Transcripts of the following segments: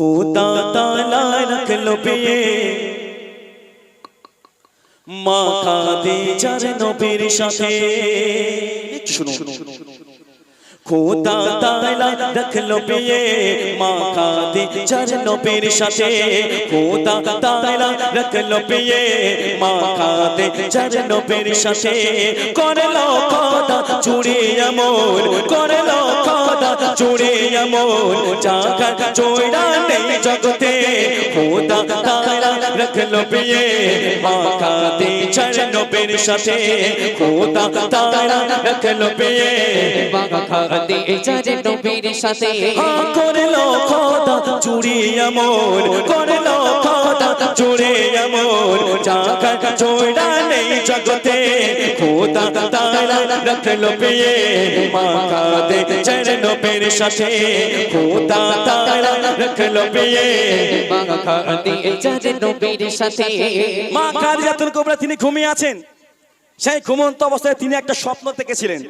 খোদা তালা রাখল পেয়ে মা খাদিজার নবীর সাথে শুনুন খোদা তালা রাখল পেয়ে মা খাদিজার নবীর সাথে খোদা তালা রাখল পেয়ে মা খাদিজার নবীর সাথে করল খোদা চুরি এমন করল খোদা চুরি এমন জাগা চোরা নেই জগতে খোদা তালা রাখল পেয়ে মা খাদিজার নবীর সাথে খোদা তালা রাখল পেয়ে বাবা যারে নবীর সাথে। করল খোদা চুরি করল খোদা চুরি এমন জাগা চোরা নেই জগতে খোদা তারা রাখল পেয়ে পের সাথে। খোদা তারা রাখল পেয়ে যারে নবীর সাথে। মা কোবরা তিনি ঘুমিয়ে আছেন। সেই ঘুমন্ত অবস্থায় তিনি একটা স্বপ্ন দেখেছিলেন।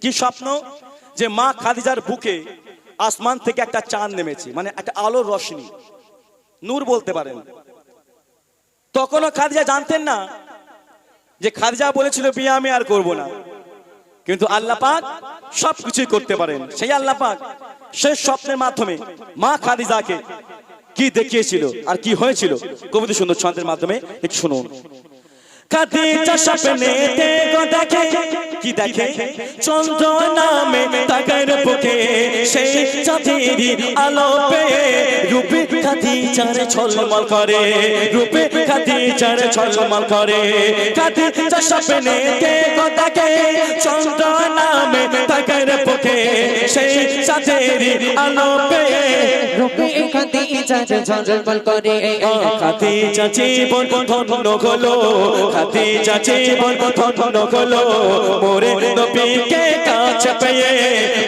কি স্বপ্ন? যে মা খাদিজার বুকে আসমান থেকে একটা চাঁদ নেমেছে মানে একটা আলোর রশ্মি। নূর বলতে পারেন। তখনও খাদিজা জানতেন না যে খাদিজা বলেছিল, বিয়ে আমি আর করব না। কিন্তু আল্লাহ পাক সব কিছুই করতে পারেন। সেই আল্লাহ পাক সেই স্বপ্নের মাধ্যমে মা খাদিজাকে কি দেখিয়েছিল আর কি হয়েছিল? কবিতা সুন্দর ছন্দের মাধ্যমে শুনুন। খাদিজা স্বপ্নে দেখো দেখে। কি দেখে? চন্দ্র নামে তাকার বুকে সেই চাঁদেরই আলো পেয়ে রূপে খাদিজার ছলমল করে। রূপে খাদিজার ছলমল করে। খাদিজা স্বপ্নে দেখো দেখে। চন্দ্র নামে তাকার বুকে সেই চাঁদেরই আলো পেয়ে রূপে খাতে করে খাদিজা জীবন ধন্য হলো খাদিজা জীবন ধন্য হলো মোরে নবীকে কাছে পেয়ে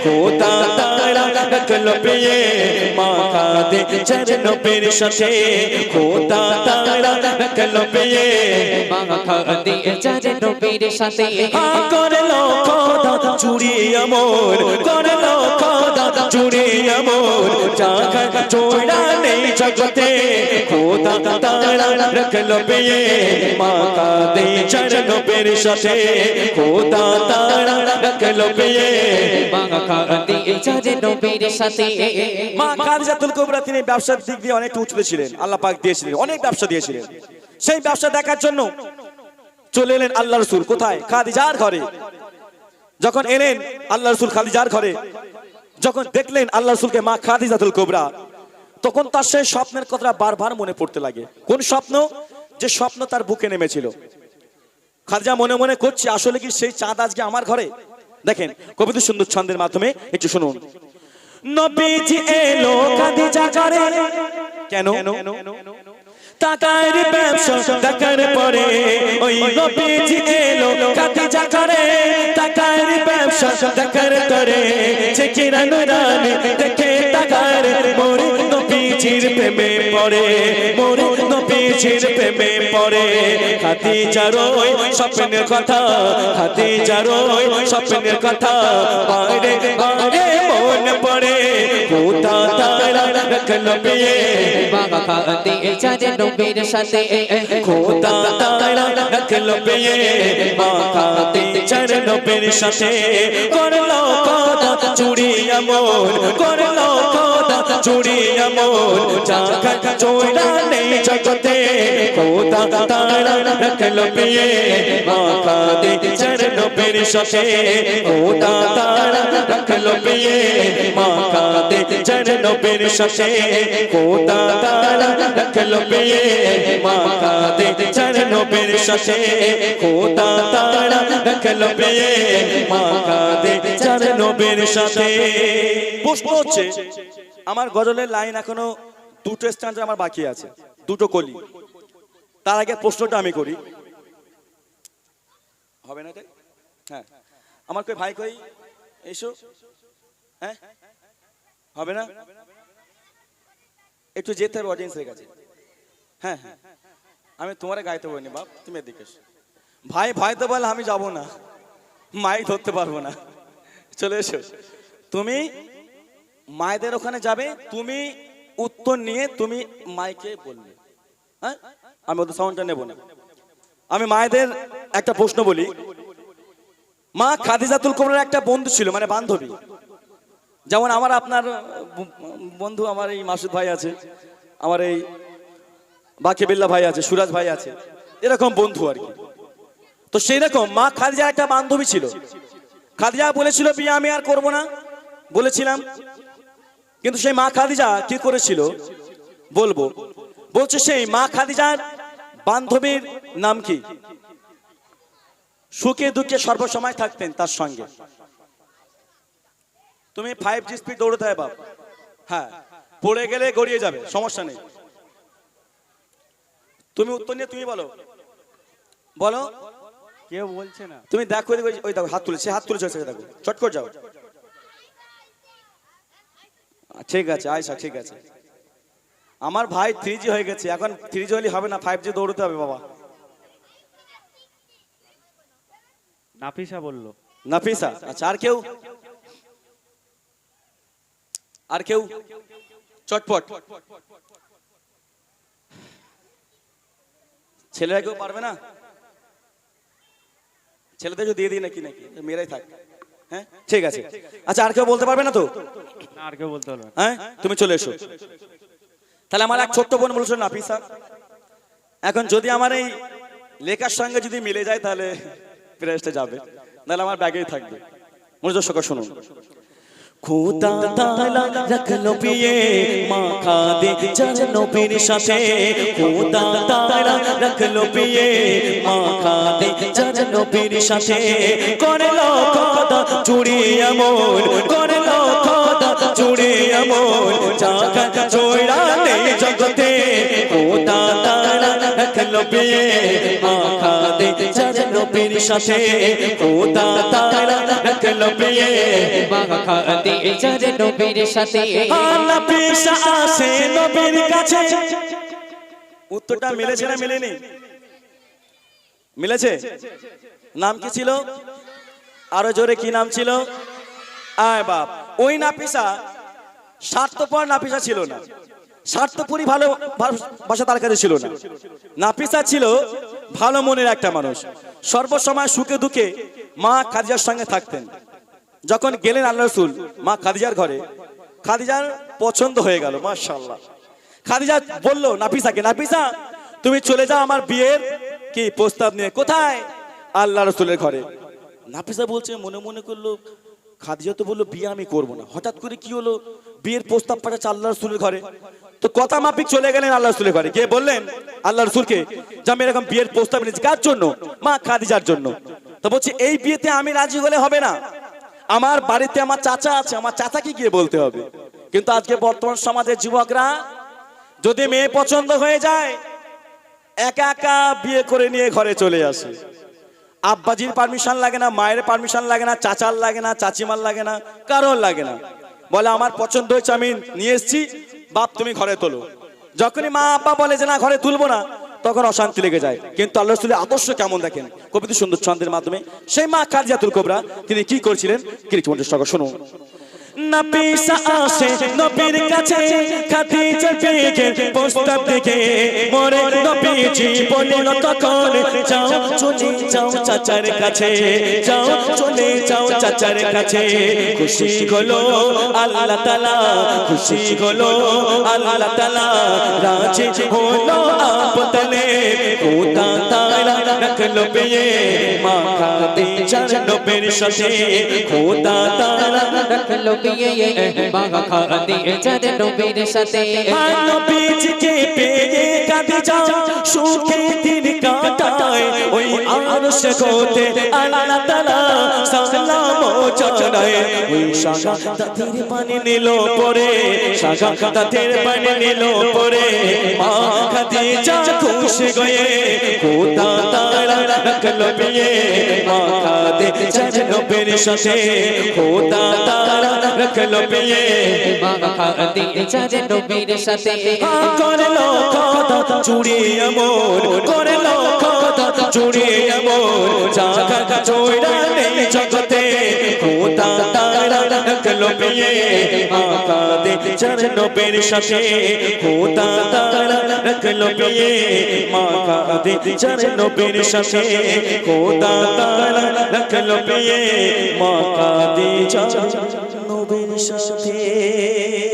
খোদা তারা রাখল পেয়ে মা খাদিজার নবীর সাথে খোদা তারা রাখল পেয়ে বাবা খাতে যারে নবীর সাথে। করল খোদা চুরি আমর করল চোরা নেই জগতে তারা রাখল পেয়ে মা কাদে চরণ পের সাথে তারা রাখল পেয়ে মা কুবরা, তিনি ব্যবসার দিক দিয়ে অনেক উঁচুতে ছিলেন, আল্লাহ পাক দিয়েছিলেন, অনেক ব্যবসা দিয়েছিলেন। সেই ব্যবসা দেখার জন্য চলে এলেন আল্লাহ রসুল, কোথায়? খাদিজার ঘরে। যখন এলেন আল্লাহ রসুল খাদিজার ঘরে যখন দেখলেন আল্লাহ রসুলকে মা খাদিজাতুল কুবরা, তখন তার সেই স্বপ্নের কথাটা বারবার মনে পড়তে লাগে। কোন স্বপ্ন? যে স্বপ্ন তার বুকে নেমেছিল। খাদিজা মনে মনে করছে, আসলে কি সেই চাঁদ আজকে আমার ঘরে? দেখেন কবিতা সুন্দর ছন্দের মাধ্যমে একটু শুনুন। নবীজি কেন? টাকার ব্যবসা টাকার পরে ওই নবীজি এলো, খাদিজা ঘরে টাকার ব্যবসা টাকার করে চেকিরা নুরানি দেখে টাকার মোর নবীজির প্রেমে পড়ে মোর নবীজির প্রেমে পড়ে। খাদিজার ওই স্বপ্নের কথা খাদিজার ওই স্বপ্নের কথা। বাইরে বাইরে মন পড়ে কোথা তারা রাখল পেয়ে বাবা খাতে যারে নবীর সাথে খোদা তারা রাখল পেয়ে মাখাতে চরণ পের সাথে করল খোদা চুরি আমল, করল খোদা চুরি আমল। জাগা চোরা নেই জগতে কোদা তারা রাখল পেয়ে মাখাতে চরণ পের সাথে কোদা তারা রাখল পেয়ে চরণ পের সাথে খোদা তারা রাখল পেয়ে মাকা দে চরণ পের সাথে খোদা তারা রাখল পেয়ে মাকা দে চরণ পের সাথে প্রশ্ন হচ্ছে, আমার গজলের লাইন এখনও দুটো স্ট্যান্ড আমার বাকি আছে, দুটো কলি। তার আগে প্রশ্নটা আমি করি। হবে না হ্যাঁ। আমার কই ভাই কই? এসো। হ্যাঁ? হবে না? একটু যেতে হবে অডিয়েন্সের কাছে। হ্যাঁ হ্যাঁ। আমি তোমারে গাইতে বলিনি, বাপ, তুমি এদিকে ভাই ভাই তো বলে, আমি যাব না। মাই ধরতে পারব না। চলে এসো। তুমি মায়েদের ওখানে যাবে, তুমি উত্তর নিয়ে তুমি মাইকে বলবে। হ্যাঁ? আমি ওদের সাউন্ডটা নেব না। আমি মায়েদের একটা প্রশ্ন বলি। মা খাদিজাতুল কোমরের একটা বন্ধু ছিল মানে বান্ধবী। যেমন আমার আপনার বন্ধু আমার এই মাসুদ ভাই আছে, আমার এই বাকিবিল্লা ভাই আছে, সুরাজ ভাই আছে, এরকম বন্ধু আর কি। তো সেই রকম মা খাদিজা একটা বান্ধবী ছিল। খাদিজা বলেছিল, বিয়ে আমি আর করব না। বলেছিলাম। কিন্তু সেই মা খাদিজা কি করেছিল? বলব। বলছে সেই মা খাদিজার বান্ধবীর নাম কি? সুখে দুঃখে সর্বসময় থাকতেন তার সঙ্গে। তুমি ফাইভ জি স্পিড দৌড়তে হয় বাপ। হ্যাঁ পড়ে গেলে গড়িয়ে যাবে সমস্যা নেই। তুমি উত্তর নিয়ে তুমি বলো। বলো। কেউ বলছে না। তুমি দেখো ওই দেখো, হাত তুলেছে হাত তুলেছে দেখো। চট করে যাও। ঠিক আছে আয়সা ঠিক আছে। আমার ভাই থ্রি জি হয়ে গেছে এখন থ্রি জি হলে হবে না ফাইভ জি দৌড়তে হবে বাবা। নাফিসা বলল। নাফিসা আচ্ছা আর কেউ? আর কেউ? চটপট। ছেলেরা কেউ পারবে না? ছেলেদের দিয়ে দিই নাকি? নাকি? মেয়েরাই থাক। হ্যাঁ? ঠিক আছে। আচ্ছা আর কেউ বলতে পারবে না তো? আর কেউ বলতে পারবে হ্যাঁ? তুমি চলে এসো। তাহলে আমার এক ছোট্ট বোন বলছিল নাফিসা এখন যদি আমার এই লেখার সঙ্গে যদি মিলে যায় তাহলে প্রেসটা যাবে। তাহলে আমার ব্যাগেই থাকবে। মনোযোগ সকাল শুনুন। খোদা তাআলা রাখল বিয়ে মাখা দে নবীর সাথে। খোদা তাআলা রাখল বিয়ে মাখা দে নবীর সাথে। করল খোদা চুড়ি এমন করল খোদা চুড়ি এমন জাগা জগতে। খোদা তাআলা রাখল বিয়ে মাখা দে নবীর সাথে খোদা তাআলা রাখল বিয়ে বাবা খাদিজার নবীর সাথে। আল্লাহ পেশা আসে নবীর কাছে। উত্তরটা মিলেছে না মিলেনি? মিলেছে? নাম কি ছিল? আরও জোরে কি নাম ছিল? আয় বাপ ওই নাপিসা স্বার্থপর নাপিসা ছিল না। স্বার্থপরই ভালো ভাষা তার কাছে ছিল না। নাপিসা ছিল ভালো মনের একটা মানুষ। সর্বসময় সুখে দুঃখে মা খাদিজার সঙ্গে থাকতেন। যখন গেলেন আল্লাহ রসুল, মা খাদিজার ঘরে। খাদিজার পছন্দ হয়ে গেল মাশাল্লাহ খাদিজা বলল নাফিসাকে নাফিসা, তুমি চলে যাও আমার বিয়ের। কি প্রস্তাব নিয়ে? কোথায়? আল্লাহ রসুলের ঘরে। নাফিসা বলছে, মনে মনে করল, খাদিজা তো বলল, বিয়ে আমি করব না। হঠাৎ করে কি হলো? বিয়ের প্রস্তাব পাঠাচ্ছে আল্লাহ রসুলের ঘরে। তো কথা মাফিক চলে গেলেন আল্লাহ রসুলের ঘরে। গিয়ে বললেন? আল্লাহ রসুলকে, যে আমি এরকম বিয়ের প্রস্তাব নিয়েছি কার জন্য? মা খাদিজার জন্য। তো বলছে, এই বিয়েতে আমি রাজি হলে হবে না। আমার বাড়িতে আমার চাচা আছে, আমার চাচাকে গিয়ে বলতে হবে। কিন্তু আজকে বর্তমান সমাজের যুবকরা, যদি মেয়ে পছন্দ হয়ে যায়, একা একা বিয়ে করে নিয়ে ঘরে চলে আসে। আব্বাজির পারমিশন লাগে না, মায়ের পারমিশন লাগে না, চাচার লাগে না, চাচিমার লাগে না, কারোর লাগে না। বলে, আমার পছন্দ হয়েছে, আমি নিয়ে এসেছি বাপ তুমি ঘরে তোলো। যখনই মা আব্বা বলে যে না, ঘরে তুলবো না, তখন অশান্তি লেগে যায়। কিন্তু আল্লাহ রসুলের আদর্শ কেমন দেখেন? কবিতা সুন্দর ছন্দের মাধ্যমে। সেই মা কাজিয়াতুল কোবরা, তিনি কি করছিলেন? কি সঙ্গে শুনুন নাপিসা আসে, নবীর কাছে খাদিজা বেগে প্রস্তাব দেখে মরে নবীজি বলিল তখন যাও, চলে যাও চাচার কাছে, যাও, চলে যাও চাচার কাছে। খুশি হলো আল্লাহ তাআলা খুশি হলো আল্লাহ তাআলা রাজি হলো আপতলে খোদা তাআলা রাখল বিয়ে মা খাদিজার নবীর সাথে। খোদা তাআলা রাখল বিয়ে বাবা খাদিজার নবীর সাথে নবীজিকে পেয়ে কাঁদে যাও সুখে দিন কাটায় ওই আরশ কোতে আল্লাহ তাআলা সালাম জানায় ওই শাখা তাদের পানি নিল পরে শাখা তাদের পানি নিল পরে। মা খাদিজা খুশি গয়ে খোদা তাআলা রাখল বিয়ে। মা খাদিজা নবীর সাথে খোদা তাআলা রাখল বিয়ে বাবা খাদিজার নবীর সাথে করল কথা চুড়ি এমন করল কথা চুড়ি এমন জাগা চোরা নেই জগতে খোদা তারা রাখল রাখল পেয়ে মা কাঁদে চার নবীর সাথে খোদা তারা রাখল পেয়ে মা কাঁদে চার নবীর সাথে খোদা তারা রাখল পেয়ে মা কাঁদে চার নবীর সাথে।